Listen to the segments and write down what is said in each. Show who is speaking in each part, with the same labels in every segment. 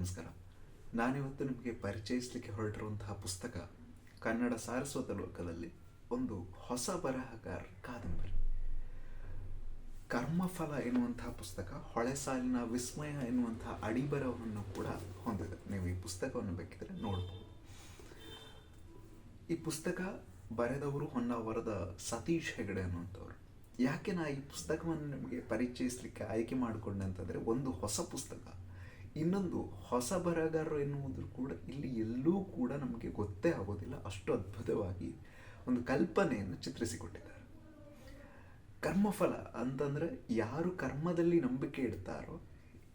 Speaker 1: ನಮಸ್ಕಾರ. ನಾನಿವತ್ತು ನಿಮಗೆ ಪರಿಚಯಿಸಲಿಕ್ಕೆ ಹೊರಟಿರುವಂತಹ ಪುಸ್ತಕ ಕನ್ನಡ ಸಾರಸ್ವತ ಲೋಕದಲ್ಲಿ ಒಂದು ಹೊಸ ಬರಹಗಾರ ಕಾದಂಬರಿ. ಕರ್ಮಫಲ ಎನ್ನುವಂತಹ ಪುಸ್ತಕ, ಹೊಳೆ ಸಾಲಿನ ವಿಸ್ಮಯ ಎನ್ನುವಂತಹ ಅಡಿಬರವನ್ನು ಕೂಡ ಹೊಂದಿದೆ. ನೀವು ಈ ಪುಸ್ತಕವನ್ನು ಬೇಕಿದ್ರೆ ನೋಡಬಹುದು ಈ ಪುಸ್ತಕ ಬರೆದವರು ಹೊನ್ನಾವರದ ಸತೀಶ್ ಹೆಗಡೆ ಅನ್ನುವಂಥವ್ರು. ಯಾಕೆ ನಾ ಈ ಪುಸ್ತಕವನ್ನು ನಿಮಗೆ ಪರಿಚಯಿಸಲಿಕ್ಕೆ ಆಯ್ಕೆ ಮಾಡಿಕೊಂಡೆ ಅಂತಂದರೆ, ಒಂದು ಹೊಸ ಪುಸ್ತಕ. ಇನ್ನೊಂದು ಹೊಸ ಬರಹಗಾರರು ಎನ್ನುವುದು ಕೂಡ ಇಲ್ಲಿ ಎಲ್ಲೂ ಕೂಡ ನಮಗೆ ಗೊತ್ತೇ ಆಗೋದಿಲ್ಲ. ಅಷ್ಟು ಅದ್ಭುತವಾಗಿ ಒಂದು ಕಲ್ಪನೆಯನ್ನು ಚಿತ್ರಿಸಿಕೊಟ್ಟಿದ್ದಾರೆ. ಕರ್ಮಫಲ ಅಂತಂದರೆ ಯಾರು ಕರ್ಮದಲ್ಲಿ ನಂಬಿಕೆ ಇಡ್ತಾರೋ,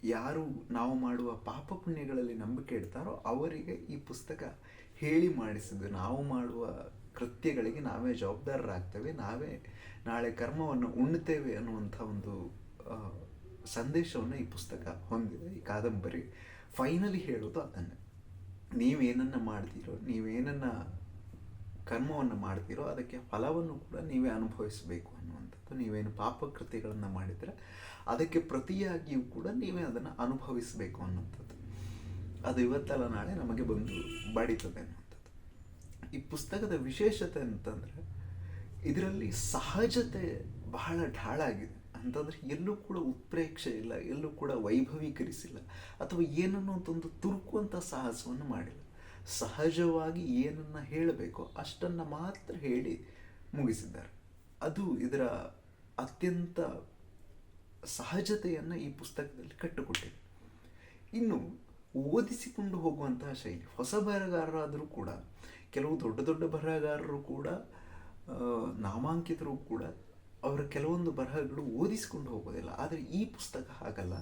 Speaker 1: ಯಾರು ನಾವು ಮಾಡುವ ಪಾಪ ಪುಣ್ಯಗಳಲ್ಲಿ ನಂಬಿಕೆ ಇಡ್ತಾರೋ ಅವರಿಗೆ ಈ ಪುಸ್ತಕ ಹೇಳಿ ಮಾಡಿಸಿದ್ದು. ನಾವು ಮಾಡುವ ಕೃತ್ಯಗಳಿಗೆ ನಾವೇ ಜವಾಬ್ದಾರರಾಗ್ತೇವೆ, ನಾವೇ ನಾಳೆ ಕರ್ಮವನ್ನು ಉಣ್ತೇವೆ ಅನ್ನುವಂಥ ಒಂದು ಸಂದೇಶವನ್ನು ಈ ಪುಸ್ತಕ ಹೊಂದಿದೆ, ಈ ಕಾದಂಬರಿ. ಫೈನಲಿ ಹೇಳೋದು ಅದನ್ನು. ನೀವೇನನ್ನು ಮಾಡ್ತೀರೋ, ನೀವೇನನ್ನು ಕರ್ಮವನ್ನು ಮಾಡ್ತೀರೋ, ಅದಕ್ಕೆ ಫಲವನ್ನು ಕೂಡ ನೀವೇ ಅನುಭವಿಸಬೇಕು ಅನ್ನುವಂಥದ್ದು. ನೀವೇನು ಪಾಪಕೃತಿಗಳನ್ನು ಮಾಡಿದರೆ ಅದಕ್ಕೆ ಪ್ರತಿಯಾಗಿಯೂ ಕೂಡ ನೀವೇ ಅದನ್ನು ಅನುಭವಿಸಬೇಕು ಅನ್ನುವಂಥದ್ದು. ಅದು ಇವತ್ತಲ್ಲ, ನಾಳೆ ನಮಗೆ ಬಂದು ಬಡಿತದೆ ಅನ್ನುವಂಥದ್ದು. ಈ ಪುಸ್ತಕದ ವಿಶೇಷತೆ ಅಂತಂದರೆ, ಇದರಲ್ಲಿ ಸಹಜತೆ ಬಹಳ ಢಾಳಾಗಿದೆ. ಅಂತಂದರೆ ಎಲ್ಲೂ ಕೂಡ ಉತ್ಪ್ರೇಕ್ಷೆ ಇಲ್ಲ, ಎಲ್ಲೂ ಕೂಡ ವೈಭವೀಕರಿಸಿಲ್ಲ ಅಥವಾ ಏನನ್ನೋ ಒಂದು ತುರುಕುವಂಥ ಸಾಹಸವನ್ನು ಮಾಡಿಲ್ಲ. ಸಹಜವಾಗಿ ಏನನ್ನು ಹೇಳಬೇಕೋ ಅಷ್ಟನ್ನು ಮಾತ್ರ ಹೇಳಿ ಮುಗಿಸಿದ್ದಾರೆ. ಅದು ಇದರ ಅತ್ಯಂತ ಸಹಜತೆಯನ್ನು ಈ ಪುಸ್ತಕದಲ್ಲಿ ಕಟ್ಟಿಕೊಟ್ಟಿದೆ. ಇನ್ನು ಓದಿಸಿಕೊಂಡು ಹೋಗುವಂತಹ ಶೈಲಿ, ಹೊಸ ಬರಹಗಾರರಾದರೂ ಕೂಡ, ಕೆಲವು ದೊಡ್ಡ ದೊಡ್ಡ ಬರಹಗಾರರು ಕೂಡ ನಾಮಾಂಕಿತರು ಕೂಡ ಅವರ ಕೆಲವೊಂದು ಬರಹಗಳು ಓದಿಸಿಕೊಂಡು ಹೋಗೋದಿಲ್ಲ. ಆದರೆ ಈ ಪುಸ್ತಕ ಹಾಗಲ್ಲ.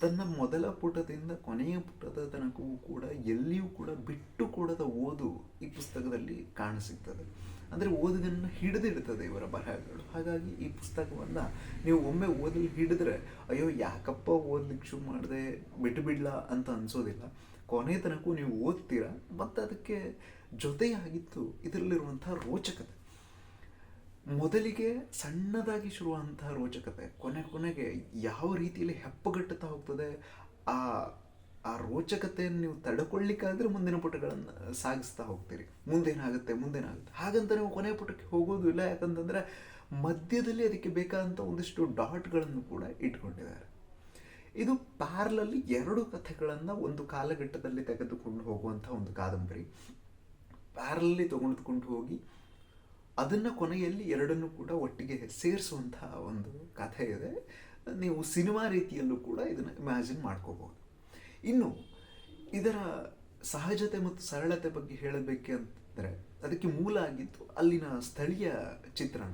Speaker 1: ತನ್ನ ಮೊದಲ ಪುಟದಿಂದ ಕೊನೆಯ ಪುಟದ ತನಕವೂ ಕೂಡ ಎಲ್ಲಿಯೂ ಕೂಡ ಬಿಟ್ಟು ಕೊಡದ ಓದು ಈ ಪುಸ್ತಕದಲ್ಲಿ ಕಾಣಸಿಗ್ತದೆ. ಅಂದರೆ ಓದುಗನ್ನು ಹಿಡಿದಿಡ್ತದೆ ಇವರ ಬರಹಗಳು. ಹಾಗಾಗಿ ಈ ಪುಸ್ತಕವನ್ನು ನೀವು ಒಮ್ಮೆ ಓದಲು, ಹಿಡಿದ್ರೆ, ಅಯ್ಯೋ, ಯಾಕಪ್ಪ ಓದ್ಲಿಕ್ಕೆ ಶುರು ಮಾಡಿದೆ? ಬಿಟ್ಟು ಬಿಡಲ? ಅಂತ ಅನ್ಸೋದಿಲ್ಲ. ಕೊನೆ ತನಕ ನೀವು ಓದ್ತೀರಾ, ಮತ್ತು ಅದಕ್ಕೆ ಜೊತೆಯಾಗಿತ್ತು ಇದರಲ್ಲಿರುವಂಥ ರೋಚಕತೆ. ಮೊದಲಿಗೆ ಸಣ್ಣದಾಗಿ ಶುರುವಂತಹ ರೋಚಕತೆ, ಕೊನೆ ಕೊನೆಗೆ ಯಾವ ರೀತಿಯಲ್ಲಿ ಹೆಪ್ಪಗಟ್ಟುತ್ತಾ ಹೋಗ್ತದೆ, ಆ ಆ ರೋಚಕತೆಯನ್ನು ನೀವು ತಡ್ಕೊಳ್ಳಿಕ್ಕಾದ್ರೆ ಮುಂದಿನ ಪುಟಗಳನ್ನು ಸಾಗಿಸ್ತಾ ಹೋಗ್ತೀರಿ. ಮುಂದೇನಾಗುತ್ತೆ ಮುಂದೇನಾಗುತ್ತೆ. ಹಾಗಂತ ನೀವು ಕೊನೆ ಪುಟಕ್ಕೆ ಹೋಗೋದು ಇಲ್ಲ, ಯಾಕಂತಂದ್ರೆ ಮಧ್ಯದಲ್ಲಿ ಅದಕ್ಕೆ ಬೇಕಾದಂಥ ಒಂದಿಷ್ಟು ಡಾಟ್ಗಳನ್ನು ಕೂಡ ಇಟ್ಕೊಂಡಿದ್ದಾರೆ. ಇದು ಪ್ಯಾರ್ಲಲ್ಲಿ ಎರಡು ಕಥೆಗಳನ್ನು ಒಂದು ಕಾಲಘಟ್ಟದಲ್ಲಿ ತೆಗೆದುಕೊಂಡು ಹೋಗುವಂಥ ಒಂದು ಕಾದಂಬರಿ. ಪ್ಯಾರಲಲ್ಲಿ ತಗೊಂಡುಕೊಂಡು ಹೋಗಿ ಅದನ್ನು ಕೊನೆಯಲ್ಲಿ ಎರಡನ್ನೂ ಕೂಡ ಒಟ್ಟಿಗೆ ಸೇರಿಸುವಂತಹ ಒಂದು ಕಥೆ ಇದೆ. ನೀವು ಸಿನಿಮಾ ರೀತಿಯಲ್ಲೂ ಕೂಡ ಇದನ್ನು ಇಮ್ಯಾಜಿನ್ ಮಾಡ್ಕೋಬಹುದು. ಇನ್ನು ಇದರ ಸಹಜತೆ ಮತ್ತು ಸರಳತೆ ಬಗ್ಗೆ ಹೇಳಬೇಕೆ ಅಂತಂದರೆ ಅದಕ್ಕೆ ಮೂಲ ಆಗಿದ್ದು ಅಲ್ಲಿನ ಸ್ಥಳೀಯ ಚಿತ್ರಣ.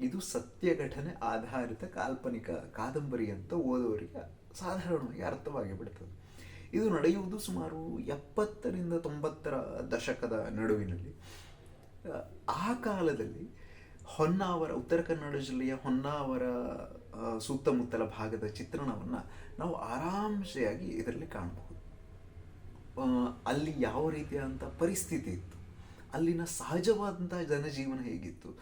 Speaker 1: ಇದು ಸತ್ಯ ಘಟನೆ ಆಧಾರಿತ ಕಾಲ್ಪನಿಕ ಕಾದಂಬರಿ ಅಂತ ಓದುವವರಿಗೆ ಸಾಧಾರಣವಾಗಿ ಅರ್ಥವಾಗಿ ಬಿಡ್ತದೆ. ಇದು ನಡೆಯುವುದು ಸುಮಾರು ಎಪ್ಪತ್ತರಿಂದ ತೊಂಬತ್ತರ ದಶಕದ ನಡುವಿನಲ್ಲಿ. ಆ ಕಾಲದಲ್ಲಿ ಹೊನ್ನಾವರ ಉತ್ತರ ಕನ್ನಡ ಜಿಲ್ಲೆಯ ಹೊನ್ನಾವರ ಸುತ್ತಮುತ್ತಲ ಭಾಗದ ಚಿತ್ರಣವನ್ನು ನಾವು ಆರಾಮಸೆಯಾಗಿ ಇದರಲ್ಲಿ ಕಾಣಬಹುದು ಅಲ್ಲಿ ಯಾವ ರೀತಿಯಾದಂಥ ಪರಿಸ್ಥಿತಿ ಇತ್ತು? ಅಲ್ಲಿನ ಸಹಜವಾದಂಥ ಜನಜೀವನ ಹೇಗಿತ್ತು?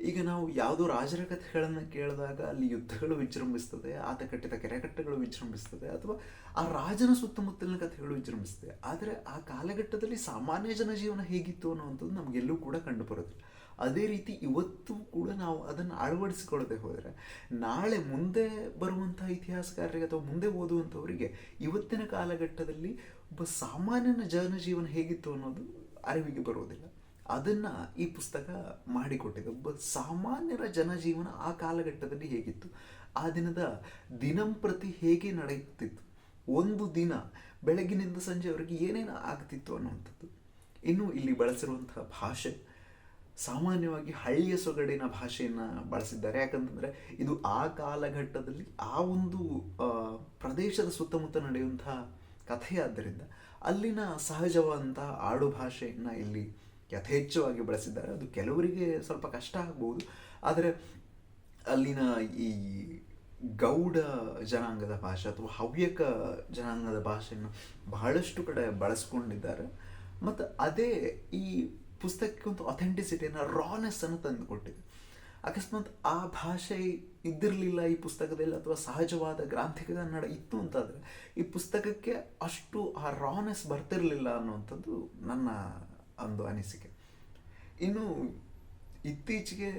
Speaker 1: ಈಗ ನಾವು ಯಾವುದೋ ರಾಜರ ಕಥೆಗಳನ್ನು ಕೇಳಿದಾಗ ಅಲ್ಲಿ ಯುದ್ಧಗಳು ವಿಜೃಂಭಿಸ್ತದೆ ಆತ ಕಟ್ಟಿದ ಕೆರೆಕಟ್ಟೆಗಳು ವಿಜೃಂಭಿಸ್ತದೆ ಅಥವಾ ಆ ರಾಜನ ಸುತ್ತಮುತ್ತಲಿನ ಕಥೆಗಳು ವಿಜೃಂಭಿಸ್ತದೆ. ಆದರೆ ಆ ಕಾಲಘಟ್ಟದಲ್ಲಿ ಸಾಮಾನ್ಯ ಜನಜೀವನ ಹೇಗಿತ್ತು ಅನ್ನುವಂಥದ್ದು ನಮಗೆಲ್ಲೂ ಕೂಡ ಕಂಡು ಬರೋದಿಲ್ಲ ಅದೇ ರೀತಿ ಇವತ್ತು ಕೂಡ ನಾವು ಅದನ್ನು ಅಳವಡಿಸಿಕೊಳ್ಳದೆ ಹೋದರೆ ನಾಳೆ ಮುಂದೆ ಬರುವಂತಹ ಇತಿಹಾಸಕಾರರಿಗೆ ಅಥವಾ ಮುಂದೆ ಓದುವಂಥವರಿಗೆ ಇವತ್ತಿನ ಕಾಲಘಟ್ಟದಲ್ಲಿ ಒಬ್ಬ ಸಾಮಾನ್ಯನ ಜನಜೀವನ ಹೇಗಿತ್ತು ಅನ್ನೋದು ಅರಿವಿಗೆ ಬರೋದಿಲ್ಲ ಅದನ್ನು ಈ ಪುಸ್ತಕ ಮಾಡಿಕೊಟ್ಟಿದೆ ಒಬ್ಬ ಸಾಮಾನ್ಯರ ಜನಜೀವನ ಆ ಕಾಲಘಟ್ಟದಲ್ಲಿ ಹೇಗಿತ್ತು? ಆ ದಿನದ ದಿನಂಪ್ರತಿ ಹೇಗೆ ನಡೆಯುತ್ತಿತ್ತು? ಒಂದು ದಿನ ಬೆಳಗಿನಿಂದ ಸಂಜೆವರೆಗೆ ಏನೇನು ಆಗ್ತಿತ್ತು ಅನ್ನುವಂಥದ್ದು. ಇನ್ನು ಇಲ್ಲಿ ಬಳಸಿರುವಂತಹ ಭಾಷೆ, ಸಾಮಾನ್ಯವಾಗಿ ಹಳ್ಳಿಯ ಸೊಗಡಿನ ಭಾಷೆಯನ್ನು ಬಳಸಿದ್ದಾರೆ. ಯಾಕಂತಂದರೆ ಇದು ಆ ಕಾಲಘಟ್ಟದಲ್ಲಿ ಆ ಒಂದು ಪ್ರದೇಶದ ಸುತ್ತಮುತ್ತ ನಡೆಯುವಂತಹ ಕಥೆಯಾದ್ದರಿಂದ ಅಲ್ಲಿನ ಸಹಜವಾದಂತಹ ಆಡು ಭಾಷೆಯನ್ನು ಇಲ್ಲಿ ಯಥೇಚ್ಛವಾಗಿ ಬಳಸಿದ್ದಾರೆ. ಅದು ಕೆಲವರಿಗೆ ಸ್ವಲ್ಪ ಕಷ್ಟ ಆಗ್ಬೋದು. ಆದರೆ ಅಲ್ಲಿನ ಈ ಗೌಡ ಜನಾಂಗದ ಭಾಷೆ ಅಥವಾ ಹವ್ಯಕ ಜನಾಂಗದ ಭಾಷೆಯನ್ನು ಬಹಳಷ್ಟು ಕಡೆ ಬಳಸ್ಕೊಂಡಿದ್ದಾರೆ. ಮತ್ತು ಅದೇ ಈ ಪುಸ್ತಕಕ್ಕೆ ಒಂದು ಅಥೆಂಟಿಸಿಟಿಯನ್ನು ರಾನೆಸ್ ಅನ್ನು ತಂದುಕೊಟ್ಟಿದೆ. ಅಕಸ್ಮಾತ್ ಆ ಭಾಷೆ ಇದ್ದಿರಲಿಲ್ಲ ಈ ಪುಸ್ತಕದಲ್ಲಿ ಅಥವಾ ಸಹಜವಾದ ಗ್ರಾಂಥಿಕ ಕನ್ನಡ ಇತ್ತು ಅಂತಾದರೆ ಈ ಪುಸ್ತಕಕ್ಕೆ ಅಷ್ಟು ಆ ರಾನೆಸ್ ಬರ್ತಿರಲಿಲ್ಲ ಅನ್ನುವಂಥದ್ದು ನನ್ನ ಒಂದು ಅನಿಸಿಕೆ. ಇನ್ನು ಇತ್ತೀಚೆಗೆ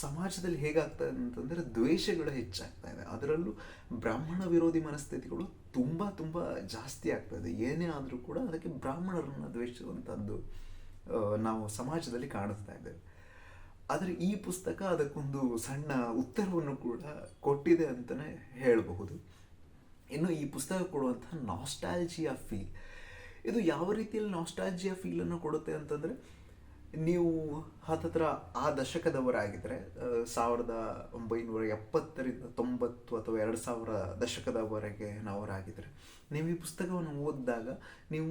Speaker 1: ಸಮಾಜದಲ್ಲಿ ಹೇಗಾಗ್ತದೆ ಅಂತಂದರೆ ದ್ವೇಷಗಳು ಹೆಚ್ಚಾಗ್ತಾ ಇದೆ. ಅದರಲ್ಲೂ ಬ್ರಾಹ್ಮಣ ವಿರೋಧಿ ಮನಸ್ಥಿತಿಗಳು ತುಂಬ ತುಂಬ ಜಾಸ್ತಿ ಆಗ್ತದೆ ಏನೇ ಆದರೂ ಕೂಡ ಅದಕ್ಕೆ ಬ್ರಾಹ್ಮಣರನ್ನು ದ್ವೇಷಿಸುವಂಥದ್ದು ನಾವು ಸಮಾಜದಲ್ಲಿ ಕಾಣಿಸ್ತಾ ಇದ್ದೇವೆ ಆದರೆ ಈ ಪುಸ್ತಕ ಅದಕ್ಕೊಂದು ಸಣ್ಣ ಉತ್ತರವನ್ನು ಕೂಡ ಕೊಟ್ಟಿದೆ ಅಂತಲೇ ಹೇಳಬಹುದು. ಇನ್ನು ಈ ಪುಸ್ತಕ ಕೊಡುವಂತಹ ನಾಸ್ಟಾಲ್ಜಿಯಾ ಫೀಲ್ ಇದು ಯಾವ ರೀತಿಯಲ್ಲಿ ನಾಸ್ಟಾಲ್ಜಿಯಾ ಫೀಲನ್ನು ಕೊಡುತ್ತೆ ಅಂತಂದರೆ, ನೀವು ಹತ್ತತ್ರ ಆ ದಶಕದವರಾಗಿದ್ದರೆ ಸಾವಿರದ ಒಂಬೈನೂರ ಎಪ್ಪತ್ತರಿಂದ ತೊಂಬತ್ತು ಅಥವಾ ಎರಡು ಸಾವಿರ ದಶಕದವರೆಗೆ ನಾವರಾಗಿದ್ದರೆ ನೀವು ಈ ಪುಸ್ತಕವನ್ನು ಓದಿದಾಗ ನೀವು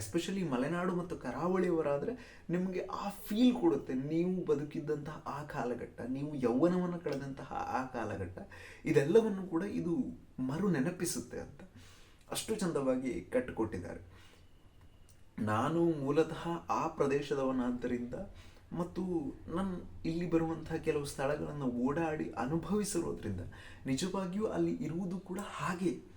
Speaker 1: ಎಸ್ಪೆಷಲಿ ಮಲೆನಾಡು ಮತ್ತು ಕರಾವಳಿಯವರಾದರೆ ನಿಮಗೆ ಆ ಫೀಲ್ ಕೊಡುತ್ತೆ. ನೀವು ಬದುಕಿದ್ದಂತಹ ಆ ಕಾಲಘಟ್ಟ, ನೀವು ಯೌವನವನ್ನು ಕಳೆದಂತಹ ಆ ಕಾಲಘಟ್ಟ, ಇದೆಲ್ಲವನ್ನು ಕೂಡ ಇದು ಮರು ನೆನಪಿಸುತ್ತೆ ಅಂತ. ಅಷ್ಟು ಚಂದವಾಗಿ ಕಟ್ಟಿಕೊಟ್ಟಿದ್ದಾರೆ. ನಾನು ಮೂಲತಃ ಆ ಪ್ರದೇಶದವನಾದ್ದರಿಂದ ಮತ್ತು ನನ್ನ ಇಲ್ಲಿ ಬರುವಂತಹ ಕೆಲವು ಸ್ಥಳಗಳನ್ನು ಓಡಾಡಿ ಅನುಭವಿಸಿರೋದ್ರಿಂದ ನಿಜವಾಗಿಯೂ ಅಲ್ಲಿ ಇರುವುದು ಕೂಡ ಹಾಗೆ.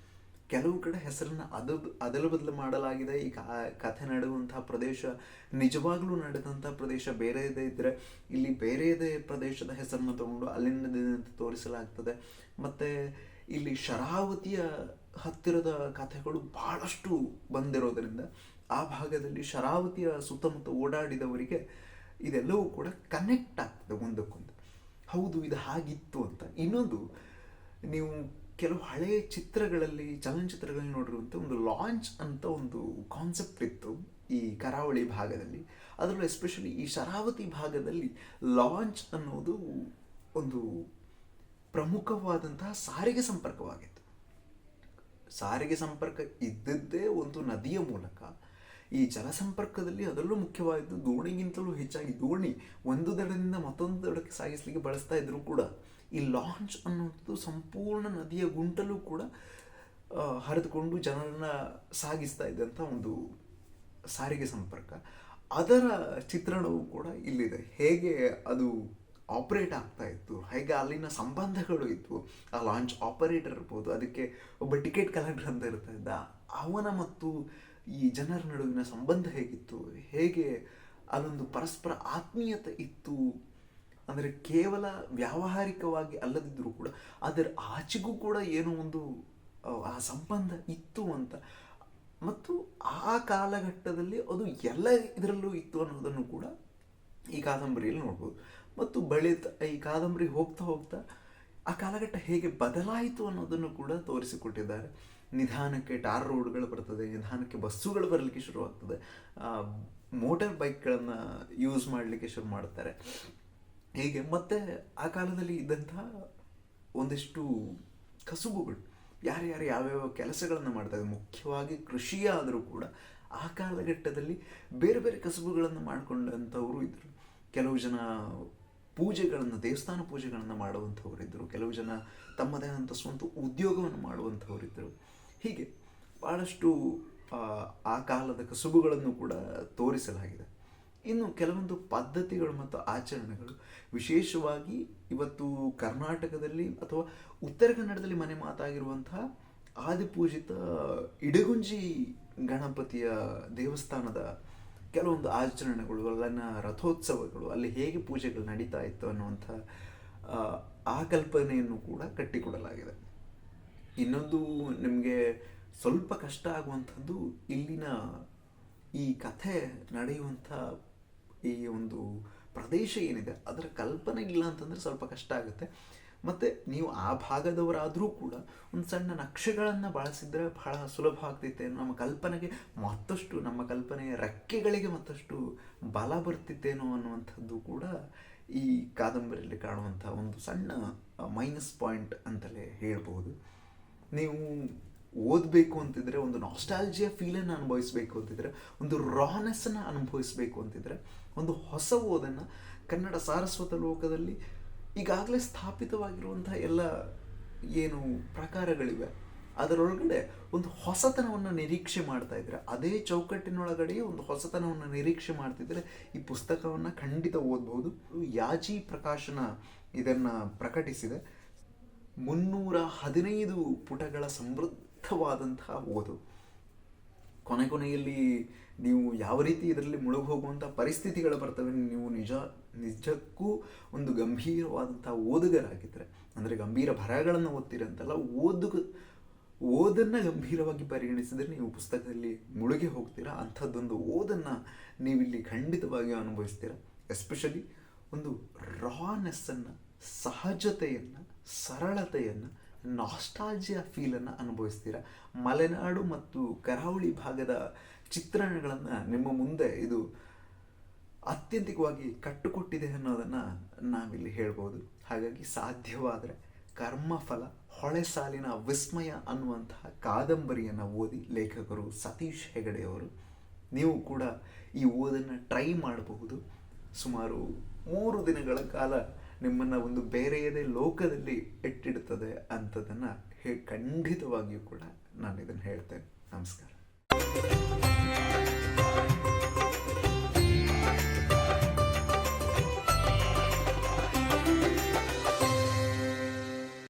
Speaker 1: ಕೆಲವು ಕಡೆ ಹೆಸರನ್ನು ಅದ, ಅದಲು ಬದಲು ಮಾಡಲಾಗಿದೆ. ಈ ಕಥೆ ನಡೆದಂತಹ ಪ್ರದೇಶ, ನಿಜವಾಗ್ಲೂ ನಡೆದಂತಹ ಪ್ರದೇಶ ಬೇರೆಯದೇ ಇದ್ದರೆ ಇಲ್ಲಿ ಬೇರೆಯದೇ ಪ್ರದೇಶದ ಹೆಸರನ್ನು ತಗೊಂಡು ಅಲ್ಲಿಂದ ತೋರಿಸಲಾಗ್ತದೆ. ಮತ್ತು ಇಲ್ಲಿ ಶರಾವತಿಯ ಹತ್ತಿರದ ಕಥೆಗಳು ಬಹಳಷ್ಟು ಬಂದಿರೋದರಿಂದ ಆ ಭಾಗದಲ್ಲಿ ಶರಾವತಿಯ ಸುತ್ತಮುತ್ತ ಓಡಾಡಿದವರಿಗೆ ಇದೆಲ್ಲವೂ ಕೂಡ ಕನೆಕ್ಟ್ ಆಗ್ತದೆ ಒಂದಕ್ಕೊಂದು. ಹೌದು, ಇದು ಹಾಗಿತ್ತು ಅಂತ. ಇನ್ನೊಂದು, ನೀವು ಕೆಲವು ಹಳೆಯ ಚಿತ್ರಗಳಲ್ಲಿ, ಚಲನಚಿತ್ರಗಳಲ್ಲಿ ನೋಡಿರುವಂಥ ಒಂದು ಲಾಂಚ್ ಅಂತ ಒಂದು ಕಾನ್ಸೆಪ್ಟ್ ಇತ್ತು ಈ ಕರಾವಳಿ ಭಾಗದಲ್ಲಿ. ಅದರಲ್ಲೂ ಎಸ್ಪೆಷಲಿ ಈ ಶರಾವತಿ ಭಾಗದಲ್ಲಿ ಲಾಂಚ್ ಅನ್ನೋದು ಒಂದು ಪ್ರಮುಖವಾದಂತಹ ಸಾರಿಗೆ ಸಂಪರ್ಕವಾಗಿತ್ತು. ಸಾರಿಗೆ ಸಂಪರ್ಕ ಇದ್ದದ್ದೇ ಒಂದು ನದಿಯ ಮೂಲಕ ಈ ಜಲಸಂಪರ್ಕದಲ್ಲಿ ಅದರಲ್ಲೂ ಮುಖ್ಯವಾದದ್ದು ದೋಣಿಗಿಂತಲೂ ಹೆಚ್ಚಾಗಿ ದೋಣಿ. ಒಂದು ದಡದಿಂದ ಮತ್ತೊಂದು ದಡಕ್ಕೆ ಸಾಗಿಸ್ಲಿಕ್ಕೆ ಬಳಸ್ತಾ ಇದ್ರು ಕೂಡ ಈ ಲಾಂಚ್ ಅನ್ನೋದು ಸಂಪೂರ್ಣ ನದಿಯ ಗುಂಟಲು ಕೂಡ ಹರಿದುಕೊಂಡು ಜನರನ್ನ ಸಾಗಿಸ್ತಾ ಇದ್ದಂಥ ಒಂದು ಸಾರಿಗೆ ಸಂಪರ್ಕ. ಅದರ ಚಿತ್ರಣವು ಕೂಡ ಇಲ್ಲಿದೆ. ಹೇಗೆ ಅದು ಆಪರೇಟ್ ಆಗ್ತಾ ಇತ್ತು. ಹೇಗೆ ಅಲ್ಲಿನ ಸಂಬಂಧಗಳು ಇತ್ತು ಆ ಲಾಂಚ್ ಆಪರೇಟರ್ ಇರ್ಬೋದು, ಅದಕ್ಕೆ ಒಬ್ಬ ಟಿಕೆಟ್ ಕಲೆಕ್ಟರ್ ಅಂತ ಇರ್ತಾ ಇದ್ದ ಅವನ ಮತ್ತು ಈ ಜನರ ನಡುವಿನ ಸಂಬಂಧ ಹೇಗಿತ್ತು? ಹೇಗೆ ಅಲ್ಲೊಂದು ಪರಸ್ಪರ ಆತ್ಮೀಯತೆ ಇತ್ತು? ಅಂದರೆ ಕೇವಲ ವ್ಯಾವಹಾರಿಕವಾಗಿ ಅಲ್ಲದಿದ್ದರೂ ಕೂಡ ಅದರ ಆಚೆಗೂ ಕೂಡ ಏನೋ ಒಂದು ಆ ಸಂಬಂಧ ಇತ್ತು ಅಂತ. ಮತ್ತು ಆ ಕಾಲಘಟ್ಟದಲ್ಲಿ ಅದು ಎಲ್ಲ ಇದರಲ್ಲೂ ಇತ್ತು ಅನ್ನೋದನ್ನು ಕೂಡ ಈ ಕಾದಂಬರಿಯಲ್ಲಿ ನೋಡ್ಬೋದು. ಮತ್ತು ಬಳಿತ ಈ ಕಾದಂಬರಿ ಹೋಗ್ತಾ ಹೋಗ್ತಾ ಆ ಕಾಲಘಟ್ಟ ಹೇಗೆ ಬದಲಾಯಿತು ಅನ್ನೋದನ್ನು ಕೂಡ ತೋರಿಸಿಕೊಟ್ಟಿದ್ದಾರೆ. ನಿಧಾನಕ್ಕೆ ಟಾರ್ ರೋಡ್ಗಳು ಬರ್ತದೆ, ನಿಧಾನಕ್ಕೆ ಬಸ್ಸುಗಳು ಬರಲಿಕ್ಕೆ ಶುರುವಾಗ್ತದೆ. ಮೋಟಾರ್ ಬೈಕ್ಗಳನ್ನು ಯೂಸ್ ಮಾಡಲಿಕ್ಕೆ ಶುರು ಮಾಡ್ತಾರೆ. ಹೀಗೆ ಮತ್ತೆ ಆ ಕಾಲದಲ್ಲಿ ಇದ್ದಂತಹ ಒಂದಿಷ್ಟು ಕಸುಬುಗಳು, ಯಾರ್ಯಾರು ಯಾವ್ಯಾವ ಕೆಲಸಗಳನ್ನು ಮಾಡ್ತಾರೆ ಮುಖ್ಯವಾಗಿ ಕೃಷಿಯಾದರೂ ಕೂಡ ಆ ಕಾಲಘಟ್ಟದಲ್ಲಿ ಬೇರೆ ಬೇರೆ ಕಸುಬುಗಳನ್ನು ಮಾಡಿಕೊಂಡಂಥವರು ಇದ್ದರು. ಕೆಲವು ಜನ ಪೂಜೆಗಳನ್ನು ದೇವಸ್ಥಾನ ಪೂಜೆಗಳನ್ನು ಮಾಡುವಂಥವರಿದ್ದರು ಕೆಲವು ಜನ ತಮ್ಮದೇ ಆದಂಥ ಸ್ವಂತ ಉದ್ಯೋಗವನ್ನು ಮಾಡುವಂಥವರಿದ್ದರು ಹೀಗೆ ಭಾಳಷ್ಟು ಆ, ಕಾಲದ ಕಸುಬುಗಳನ್ನು ಕೂಡ ತೋರಿಸಲಾಗಿದೆ. ಇನ್ನು ಕೆಲವೊಂದು ಪದ್ಧತಿಗಳು ಮತ್ತು ಆಚರಣೆಗಳು ವಿಶೇಷವಾಗಿ ಇವತ್ತು ಕರ್ನಾಟಕದಲ್ಲಿ ಅಥವಾ ಉತ್ತರ ಕನ್ನಡದಲ್ಲಿ ಮನೆ ಮಾತಾಗಿರುವಂತಹ ಆದಿಪೂಜಿತ ಇಡಗುಂಜಿ ಗಣಪತಿಯ ದೇವಸ್ಥಾನದ ಕೆಲವೊಂದು ಆಚರಣೆಗಳು ಅಲ್ಲಿನ ರಥೋತ್ಸವಗಳು ಅಲ್ಲಿ ಹೇಗೆ ಪೂಜೆಗಳು ನಡೀತಾ ಇತ್ತು ಅನ್ನುವಂಥ ಆ, ಕಲ್ಪನೆಯನ್ನು ಕೂಡ ಕಟ್ಟಿಕೊಡಲಾಗಿದೆ. ಇನ್ನೊಂದು ನಿಮಗೆ ಸ್ವಲ್ಪ ಕಷ್ಟ ಆಗುವಂಥದ್ದು ಇಲ್ಲಿನ ಈ ಕಥೆ ನಡೆಯುವಂಥ ಈ ಒಂದು ಪ್ರದೇಶ ಏನಿದೆ ಅದರ ಕಲ್ಪನೆ ಇಲ್ಲ ಅಂತಂದರೆ ಸ್ವಲ್ಪ ಕಷ್ಟ ಆಗುತ್ತೆ. ಮತ್ತು ನೀವು ಆ ಭಾಗದವರಾದರೂ ಕೂಡ ಒಂದು ಸಣ್ಣ ನಕ್ಷೆಗಳನ್ನು ಬಳಸಿದರೆ ಬಹಳ ಸುಲಭ ಆಗ್ತಿತ್ತೆ ನಮ್ಮ ಕಲ್ಪನೆಗೆ ಮತ್ತಷ್ಟು, ನಮ್ಮ ಕಲ್ಪನೆಯ ರೆಕ್ಕೆಗಳಿಗೆ ಮತ್ತಷ್ಟು ಬಲ ಬರ್ತಿತ್ತೇನೋ ಅನ್ನುವಂಥದ್ದು ಕೂಡ ಈ ಕಾದಂಬರಿಯಲ್ಲಿ ಕಾಣುವಂಥ ಒಂದು ಸಣ್ಣ ಮೈನಸ್ ಪಾಯಿಂಟ್ ಅಂತಲೇ ಹೇಳ್ಬೋದು ನೀವು ಓದಬೇಕು ಅಂತಿದ್ರೆ, ಒಂದು ನಾಸ್ಟಾಲ್ಜಿಯ ಫೀಲನ್ನು ಅನುಭವಿಸಬೇಕು ಅಂತಿದ್ರೆ, ಒಂದು ರಾನೆಸ್ಸನ್ನು ಅನುಭವಿಸಬೇಕು ಅಂತಿದ್ರೆ, ಒಂದು ಹೊಸ ಓದನ್ನು ಕನ್ನಡ ಸಾರಸ್ವತ ಲೋಕದಲ್ಲಿ ಈಗಾಗಲೇ ಸ್ಥಾಪಿತವಾಗಿರುವಂಥ ಎಲ್ಲ ಏನು ಪ್ರಕಾರಗಳಿವೆ. ಅದರೊಳಗಡೆ ಒಂದು ಹೊಸತನವನ್ನು ನಿರೀಕ್ಷೆ ಮಾಡ್ತಾ ಇದ್ದರೆ ಅದೇ ಚೌಕಟ್ಟಿನೊಳಗಡೆಯೇ ಒಂದು ಹೊಸತನವನ್ನು ನಿರೀಕ್ಷೆ ಮಾಡ್ತಿದ್ರೆ ಈ ಪುಸ್ತಕವನ್ನು ಖಂಡಿತ ಓದ್ಬೋದು. ಯಾಜಿ ಪ್ರಕಾಶನ ಇದನ್ನು ಪ್ರಕಟಿಸಿದೆ. ಮುನ್ನೂರ ಹದಿನೈದು ಪುಟಗಳ ಸಮೃದ್ಧವಾದಂತಹ ಓದು. ಕೊನೆ ಕೊನೆಯಲ್ಲಿ ನೀವು ಯಾವ ರೀತಿ ಇದರಲ್ಲಿ ಮುಳುಗಿ ಹೋಗುವಂಥ ಪರಿಸ್ಥಿತಿಗಳು ಬರ್ತವೆ ನೀವು ನಿಜ, ನಿಜಕ್ಕೂ ಒಂದು ಗಂಭೀರವಾದಂಥ ಓದುಗರಾಗಿದ್ದರೆ ಅಂದರೆ ಗಂಭೀರ ಬರಹಗಳನ್ನು ಓದ್ತೀರಂತಲ್ಲ ಓದು ಓದನ್ನು ಗಂಭೀರವಾಗಿ ಪರಿಗಣಿಸಿದರೆ ನೀವು ಪುಸ್ತಕದಲ್ಲಿ ಮುಳುಗಿ ಹೋಗ್ತೀರಾ? ಅಂಥದ್ದೊಂದು ಓದನ್ನು ನೀವಿಲ್ಲಿ ಖಂಡಿತವಾಗಿಯೂ ಅನುಭವಿಸ್ತೀರಾ? ಎಸ್ಪೆಷಲಿ ಒಂದು ರಾನೆಸ್ಸನ್ನು ಸಹಜತೆಯನ್ನು, ಸರಳತೆಯನ್ನು ನಾಸ್ಟಾಲ್ಜಿಯ ಫೀಲನ್ನು ಅನುಭವಿಸ್ತೀರ? ಮಲೆನಾಡು ಮತ್ತು ಕರಾವಳಿ ಭಾಗದ ಚಿತ್ರಣಗಳನ್ನು ನಿಮ್ಮ ಮುಂದೆ ಇದು ಅತ್ಯಂತಿಕವಾಗಿ ಕಟ್ಟುಕೊಟ್ಟಿದೆ ಅನ್ನೋದನ್ನು ನಾವಿಲ್ಲಿ ಹೇಳ್ಬೋದು. ಹಾಗಾಗಿ ಸಾಧ್ಯವಾದರೆ ಕರ್ಮಫಲ, ಹೊಳೆ ಸಾಲಿನ ವಿಸ್ಮಯ ಅನ್ನುವಂತಹ ಕಾದಂಬರಿಯನ್ನು ಓದಿ ಲೇಖಕರು ಸತೀಶ್ ಹೆಗಡೆಯವರು ನೀವು ಕೂಡ ಈ ಓದನ್ನು ಟ್ರೈ ಮಾಡಬಹುದು. ಸುಮಾರು ಮೂರು ದಿನಗಳ ಕಾಲ ನಿಮ್ಮನ್ನು ಒಂದು ಬೇರೆಯದೇ ಲೋಕದಲ್ಲಿ ಇಟ್ಟಿಡುತ್ತದೆ ಅಂಥದ್ದನ್ನು ಹೇ ಖಂಡಿತವಾಗಿಯೂ ಕೂಡ ನಾನು ಇದನ್ನು ಹೇಳ್ತೇನೆ. ನಮಸ್ಕಾರ.